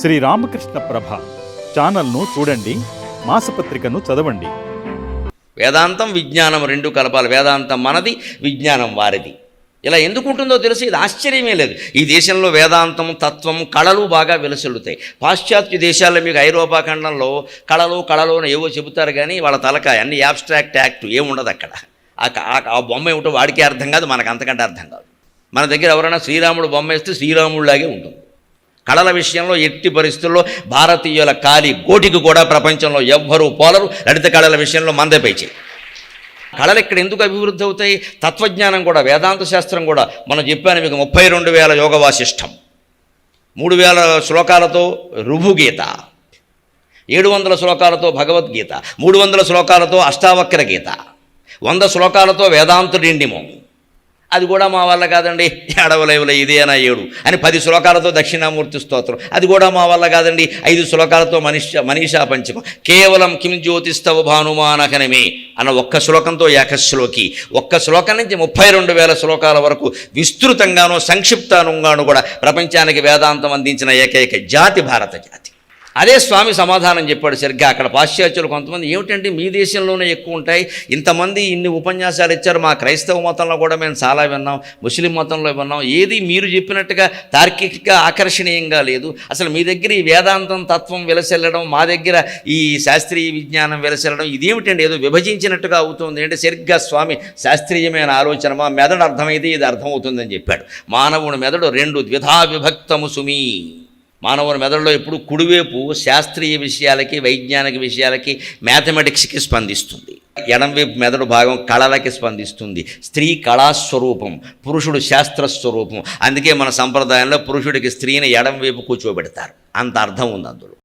శ్రీ రామకృష్ణ ప్రభ ఛానల్ను చూడండి మాసపత్రికను చదవండి. వేదాంతం విజ్ఞానం రెండు కలపాలి. వేదాంతం మనది విజ్ఞానం వారిది. ఇలా ఎందుకు ఉంటుందో తెలిసి? ఇది ఆశ్చర్యమే లేదు. ఈ దేశంలో వేదాంతం తత్వం కళలు బాగా వెలసిల్లుతాయి. పాశ్చాత్య దేశాల్లో మీకు ఐరోపా ఖండంలో కళలు కళలు అని ఏవో చెబుతారు కానీ వాళ్ళ తలకాయ అన్ని యాబ్స్ట్రాక్ట్ యాక్ట్ ఏముండదు అక్కడ. ఆ బొమ్మ ఏమిటో వాడికే అర్థం కాదు మనకు అంతకంటే అర్థం కాదు. మన దగ్గర ఎవరైనా శ్రీరాముడు బొమ్మ వేస్తే శ్రీరాముడిలాగే ఉంటుంది. కళల విషయంలో ఎట్టి పరిస్థితుల్లో భారతీయుల కాలి గోటికి కూడా ప్రపంచంలో ఎవ్వరూ పోలరు. లలిత కళల విషయంలో మందపేచి కళలు ఇక్కడ ఎందుకు అభివృద్ధి అవుతాయి? తత్వజ్ఞానం కూడా వేదాంత శాస్త్రం కూడా మనం చెప్పాను మీకు ముప్పై రెండు వేల యోగ వాసిష్టం మూడు వేల శ్లోకాలతో రుభుగీత ఏడు వందల శ్లోకాలతో భగవద్గీత. మూడు వందల శ్లోకాలతో అష్టావక్ర గీత వంద శ్లోకాలతో వేదాంతుడిండిము అది కూడా మా వల్ల కాదండి. ఏడవలేవులే ఇదేనా ఏడు అని పది శ్లోకాలతో దక్షిణామూర్తి స్తోత్రం. అది కూడా మా వల్ల కాదండి. ఐదు శ్లోకాలతో మనిష మనీషా పంచమం. కేవలం కిం జ్యోతిస్తవ భానుమానకనమే అన్న ఒక్క శ్లోకంతో ఏకశ్లోకి. ఒక్క శ్లోకం నుంచి ముప్పై రెండు వేల శ్లోకాల వరకు విస్తృతంగానూ సంక్షిప్తంగాను కూడా ప్రపంచానికి వేదాంతం అందించిన ఏకైక జాతి భారత జాతి. అదే స్వామి సమాధానం చెప్పాడు సరిగ్గా. అక్కడ పాశ్చాత్యులు కొంతమంది ఏమిటంటే మీ దేశంలోనే ఎక్కువ ఉంటాయి? ఇంతమంది ఇన్ని ఉపన్యాసాలు ఇచ్చారు. మా క్రైస్తవ మతంలో కూడా మేము చాలా విన్నాం. ముస్లిం మతంలో విన్నాం. ఏది మీరు చెప్పినట్టుగా తార్కికంగా ఆకర్షణీయంగా లేదు. అసలు మీ దగ్గర ఈ వేదాంతం తత్వం వెలసెల్లడం మా దగ్గర ఈ శాస్త్రీయ విజ్ఞానం వెలసెల్లడం ఇదేమిటండి? ఏదో విభజించినట్టుగా అవుతుంది. అంటే సరిగ్గా స్వామి శాస్త్రీయమైన ఆలోచన మా మెదడు అర్థమైతే ఇది అర్థమవుతుందని చెప్పాడు. మానవుని మెదడు రెండు ద్విధా విభక్తము సుమీ. మానవుని మెదడులో ఎప్పుడు కుడివైపు శాస్త్రీయ విషయాలకి వైజ్ఞానిక విషయాలకి మ్యాథమెటిక్స్కి స్పందిస్తుంది. ఎడంవైపు మెదడు భాగం కళలకి స్పందిస్తుంది. స్త్రీ కళాస్వరూపం పురుషుడు శాస్త్రస్వరూపం. అందుకే మన సంప్రదాయంలో పురుషుడికి స్త్రీని ఎడంవైపు కూర్చోబెడతారు. అంత అర్థం ఉంది అందులో.